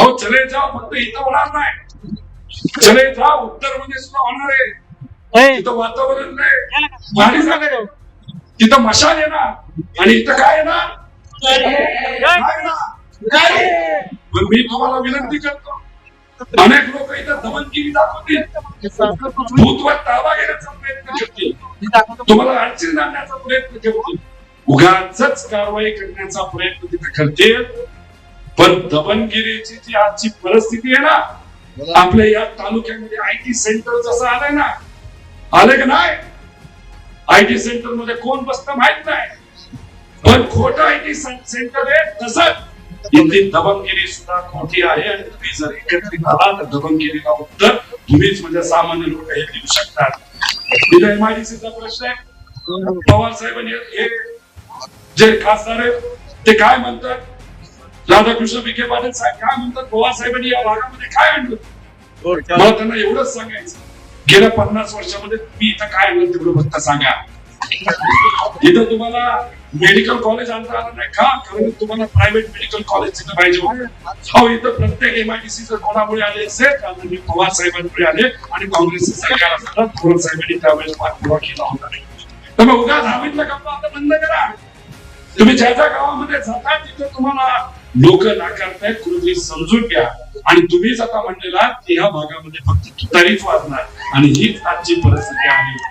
अहो चले जाव फक्त इथं होणार नाही. चले जाव उत्तरमध्ये सुद्धा होणार आहे. तिथं वातावरण नाही? पाणी झालंय तिथं मशाल येणार आणि इथं काय येणार? पण मी तुम्हाला विनंती करतो. अनेक लोक इथं दमनगिरी दाखवतील. भूतवर ताबा घेण्याचा प्रयत्न करतील. तुम्हाला अडचणी आणण्याचा प्रयत्न करतील. उगाच कारवाई करण्याचा प्रयत्न तिथे करतील. पण दमनगिरीची जी आजची परिस्थिती आहे ना आपल्या या तालुक्यामध्ये आय टी सेंटर जसं आलंय ना आलं का नाही? आय टी सेंटरमध्ये कोण बसतं माहीत नाही. पण खोटं आय टी सेंटर आहे तसंच इथली दबंगिरी सुद्धा खोटी आहे आणि तुम्ही जर एकत्रित आला तर दबंगिरीला उत्तर तुम्हीच म्हणजे सामान्य लोक हे देऊ शकतात. इथं एमआयडीसीचा प्रश्न आहे. पवार साहेबांनी हे जे खासदार आहेत ते काय म्हणतात? राधाकृष्ण विखे पाटील साहेब काय म्हणतात पवार साहेबांनी या भागामध्ये काय आणलं? मला त्यांना एवढंच सांगायचं. गेल्या पन्नास वर्षामध्ये तुम्ही इथं काय आणलं तेवढं फक्त सांगा. इथं तुम्हाला मेडिकल कॉलेज आणता आलं नाही का? कारण तुम्हाला प्रायव्हेट मेडिकल कॉलेज तिथं पाहिजे. अहो इथं प्रत्येक एमआयडीसी जर कोणामुळे आले असेल तर पवार साहेबांमुळे आले आणि काँग्रेसचं सरकार असताना पवार साहेबांनी त्यावेळेस पाठपुरावा केला होता. तर मग उगा दहावीतला गप्पा आता बंद करा. तुम्ही ज्या ज्या गावामध्ये जाता तिथे तुम्हाला लोक नाकारतायत कृती समजून घ्या. आणि तुम्हीच आता म्हणलेला की ह्या भागामध्ये फक्त तारीफ वाजणार. आणि हीच आजची परिस्थिती आहे.